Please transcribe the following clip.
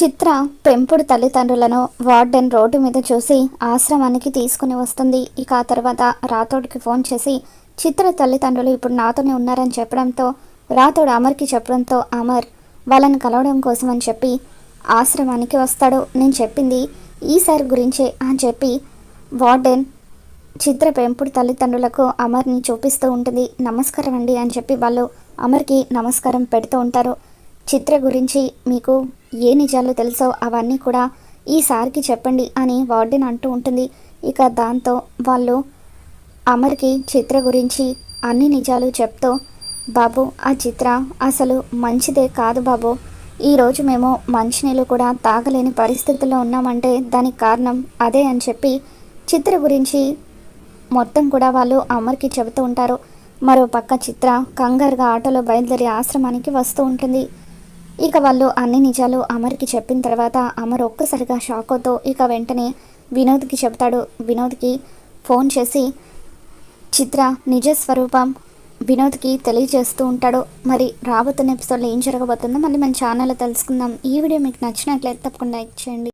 చిత్ర పెంపుడు తల్లిదండ్రులను warden road మీద చూసి ఆశ్రమానికి తీసుకుని వస్తుంది. ఇక ఆ తర్వాత రాథోడ్కి ఫోన్ చేసి చిత్ర తల్లిదండ్రులు ఇప్పుడు నాతోనే ఉన్నారని చెప్పడంతో రాథోడ్ అమర్కి చెప్పడంతో అమర్ వాళ్ళని కలవడం కోసం అని చెప్పి ఆశ్రమానికి వస్తాడు. నేను చెప్పింది ఈసారి గురించే అని చెప్పి వార్డెన్ చిత్ర పెంపుడు తల్లిదండ్రులకు అమర్ని చూపిస్తూ ఉంటుంది. నమస్కారం అండి అని చెప్పి వాళ్ళు అమర్కి నమస్కారం పెడుతూ ఉంటారు. చిత్ర గురించి మీకు ఏ నిజాలు తెలుసో అవన్నీ కూడా ఈసారికి చెప్పండి అని వార్డెన్ అంటూ ఉంటుంది. ఇక దాంతో వాళ్ళు అమర్కి చిత్ర గురించి అన్ని నిజాలు చెప్తూ బాబు ఆ చిత్ర అసలు మంచిదే కాదు బాబు. ఈరోజు మేము మంచినీళ్ళు కూడా తాగలేని పరిస్థితుల్లో ఉన్నామంటే దానికి కారణం అదే అని చెప్పి చిత్ర గురించి మొత్తం కూడా వాళ్ళు అమర్కి చెబుతూ ఉంటారు. మరో పక్క చిత్ర కంగారుగా ఆటోలో బయలుదేరి ఆశ్రమానికి వస్తూ ఉంటుంది. ఇక వాళ్ళు అన్ని నిజాలు అమర్కి చెప్పిన తర్వాత అమర్ ఒక్కసారిగా షాక్ అవుతూ ఇక వెంటనే వినోద్కి చెప్తాడు. వినోద్కి ఫోన్ చేసి చిత్ర నిజ స్వరూపం వినోద్కి తెలియజేస్తూ ఉంటాడు. మరి రాబోతున్న ఎపిసోడ్లో ఏం జరగబోతుందో మళ్ళీ మన ఛానల్లో తెలుసుకుందాం. ఈ వీడియో మీకు నచ్చినట్లయితే తప్పకుండా లైక్ చేయండి.